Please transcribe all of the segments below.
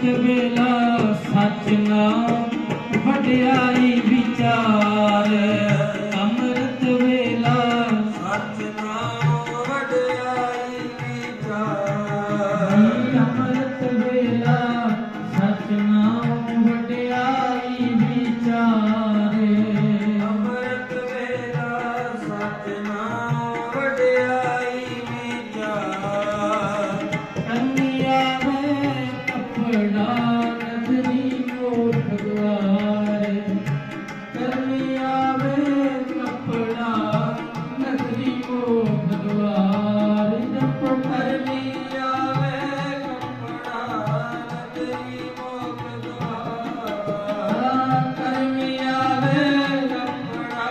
ਅੰਮ੍ਰਿਤ ਵੇਲਾ ਸੱਚ ਨਾਮ ਵਡਿਆਈ ਵਿਚਾਰ। ਅੰਮ੍ਰਿਤ ਵੇਲਾ ਸਤਿਨਾਮ ਵਡਿਆਈ ਵਿਚਾਰ। ਅੰਮ੍ਰਿਤ ਵੇਲਾ ਸੱਚ ਨਾਮ ਵਡਿਆਈ ਵਿਚਾਰ। ਅੰਮ੍ਰਿਤ ਵੇਲਾ ਸੱਚ ਨਦਰੀ ਮੋਖ ਦੁਆਰੇ ਕੰਨਿਆ ਮੈਂ ਕਪੜਾ ਨਦਰੀ ਮੋਖ ਦੁਆਰੇ ਜਪ ਕਰਨੀ ਆਵੇ ਕੱਪੜਾ ਨਦਰੀ ਮੋਖ ਦੁਆਰ ਕਰਮੀ ਆਵੇ ਕੱਪੜਾ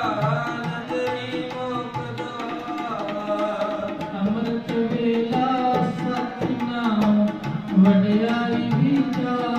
ਨਦਰੀ ਮੋਖ ਦੁਆਰ ਅੰਮ੍ਰਿਤ ਵੇਲਾ ਸਤਿਨਾਮ ਵਡਿਆਈ ਵਿਚਾਰੇ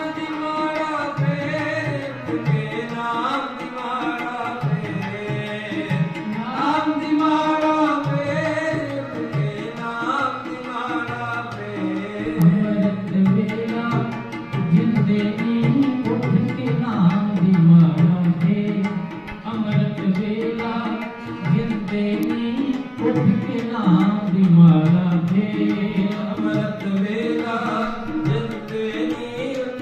ਵੇਲਾ ਜਿੰਦੇ